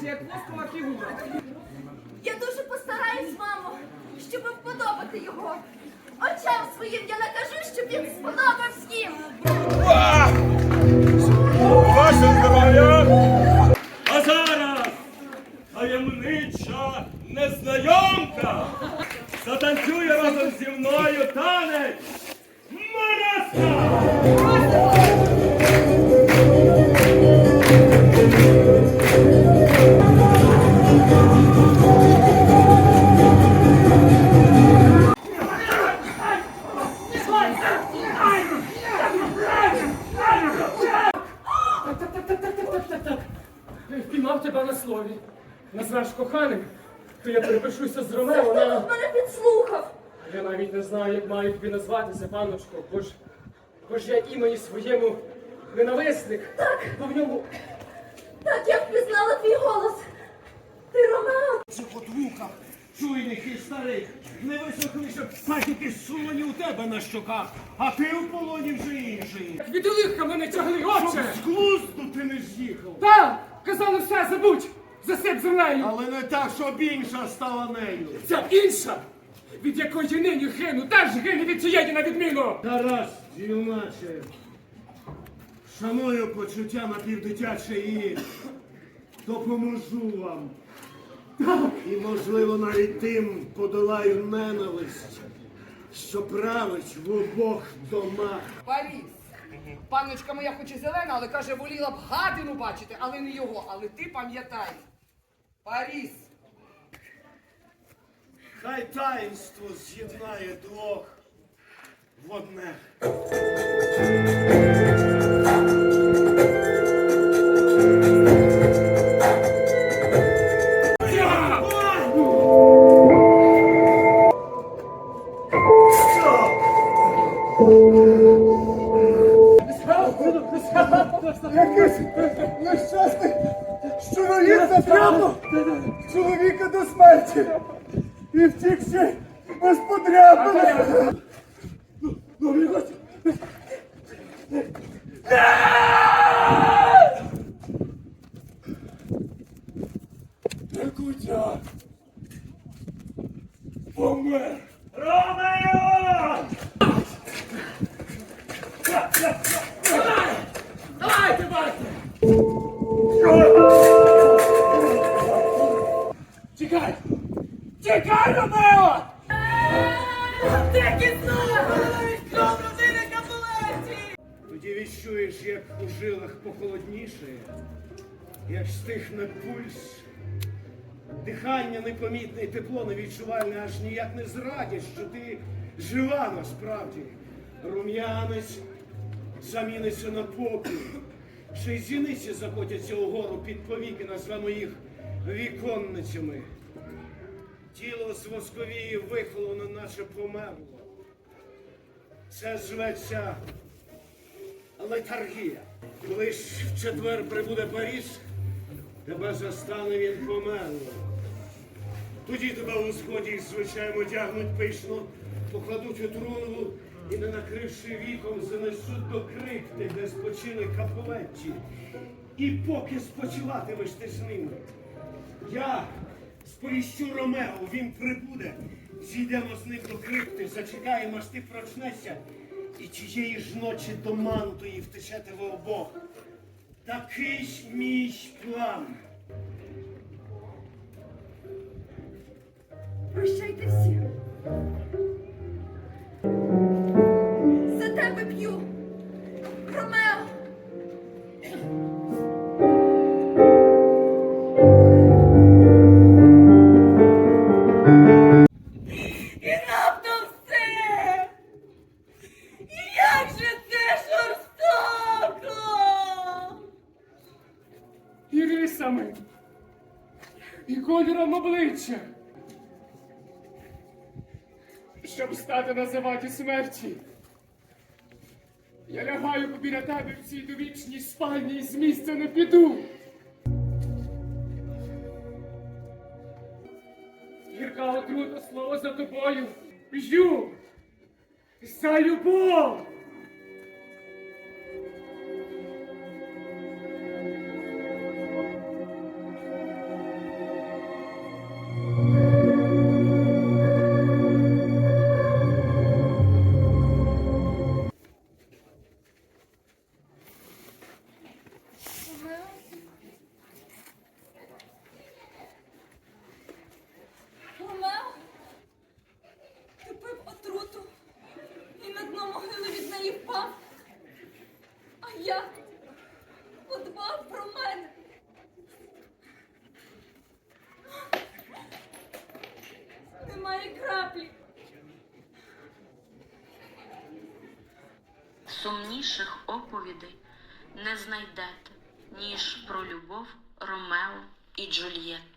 гарний же, як воскова фігура. Я дуже постараюсь, мамо, щоб вподобати його. Очам своїм я накажу, щоб він сподобав всім. Ваше здоров'я! А зараз таємнича незнайомка затанцює разом зі мною танець Мараска! Так-так-так-так-так-так-так. Я впіймав тебе на слові. Назвеш коханим, то я перепишуся з Ромео Хто тут мене підслухав? Я навіть не знаю, як маю тобі назватися, панночко, бо ж, бо ж я імені своєму ненависник. Так. Бо в ньому Так, я впізнала твій голос. Ти Ромео. От вуха, чуйних і старих, не висохлися патіки сулені у тебе на щоках, а ти у полоні вже інший. від лиха мене тягли, отче! З глузду ти не з'їхав. Та! Казали все, забудь! Засип землею! Але не так, щоб інша стала нею. Ця інша, від якої нині гину, теж гине від цієї на відміну! Гаразд, юначе. Шаную почуття напівдитяче і допоможу вам. І, можливо, навіть тим подолаю ненависть, що править в обох домах. Паріс. Панночка моя хоч і зелена, але каже, воліла б гадину бачити, але не його. Але ти пам'ятай. Паріс. Хай таїнство з'єднає двох в одне. Якийсь нещасний чоловік затрапив чоловіка до смерті і втік ще без подряпини. Ну, ну. Якутя помер. Ромео! Давайте, бачите! Тікай! Тікай, Ромео! Ти кісно! Тоді відчуєш, як у жилах похолодніше, як стихне пульс. Дихання непомітне і тепло невідчувальне, аж ніяк не зрадять, що ти жива насправді. Рум'янець заміниться на попіл. Ще й зіниці закотяться угору під повіки, назвемо їх віконницями. Тіло з восковії вихолоно, наче померло. Це зветься летаргія. Коли ж в четвер прибуде Паріс, тебе застане він померло. Тоді тебе у сході звичайно одягнуть пишно, покладуть у труну і, не накривши віком, занесуть до крипти, де спочили капулетті. І поки спочиватимеш ти з ними. Я сповіщу Ромео, він прибуде. Зійдемо з ним до крипти, зачекаємо, аж ти прочнешся, і тієї ж ночі до мантої втечете ви обох. Такий ж мій план. Прощайте всі. П'ю. Ромео. І раптом все. Як же це жорстоко! І кольором обличчя. Щоб стати на заваді смерті. Я лягаю біля тебе в цій довічній спальні і з місця не піду. Гірка отрута слово за тобою. Б'ю за любов. Ромео? Ти і на дно могили від неї впав. А я подбав про мене. Немає краплі. Сумніших оповідей не знайдете, ніж про любов Ромео і Джульєтти.